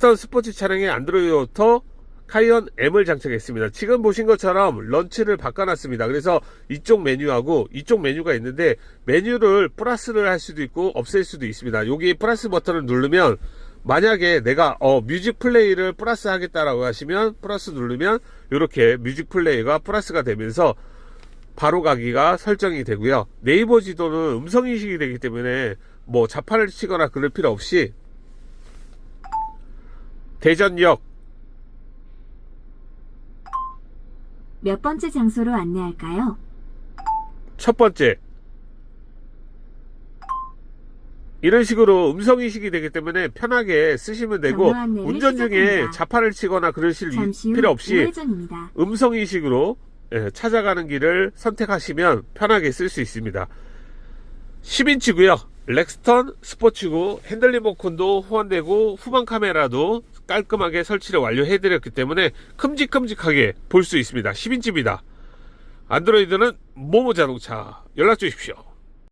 렉스턴 스포츠 차량에 안드로이드 오토 카이언 M을 장착했습니다. 지금 보신 것처럼 런치를 바꿔놨습니다. 그래서 이쪽 메뉴하고 이쪽 메뉴가 있는데 메뉴를 플러스를 할 수도 있고 없앨 수도 있습니다. 여기 플러스 버튼을 누르면 만약에 내가 어, 뮤직 플레이를 플러스 하겠다라고 하시면 플러스 누르면 이렇게 뮤직 플레이가 플러스가 되면서 바로 가기가 설정이 되고요. 네이버 지도는 음성 인식이 되기 때문에 뭐 자판을 치거나 그럴 필요 없이 대전역 몇 번째 장소로 안내할까요? 첫 번째 이런 식으로 음성 인식이 되기 때문에 편하게 쓰시면 되고 운전 중에. 자판을 치거나 그러실 필요 없이. 음성 인식으로 예, 찾아가는 길을 선택하시면 편하게 쓸 수 있습니다. 10인치고요. 렉스턴 스포츠고 핸들 리모컨도 호환되고 후방 카메라도 깔끔하게 설치를 완료해드렸기 때문에 큼직큼직하게 볼 수 있습니다. 10인치입니다. 안드로이드는 모모 자동차 연락 주십시오.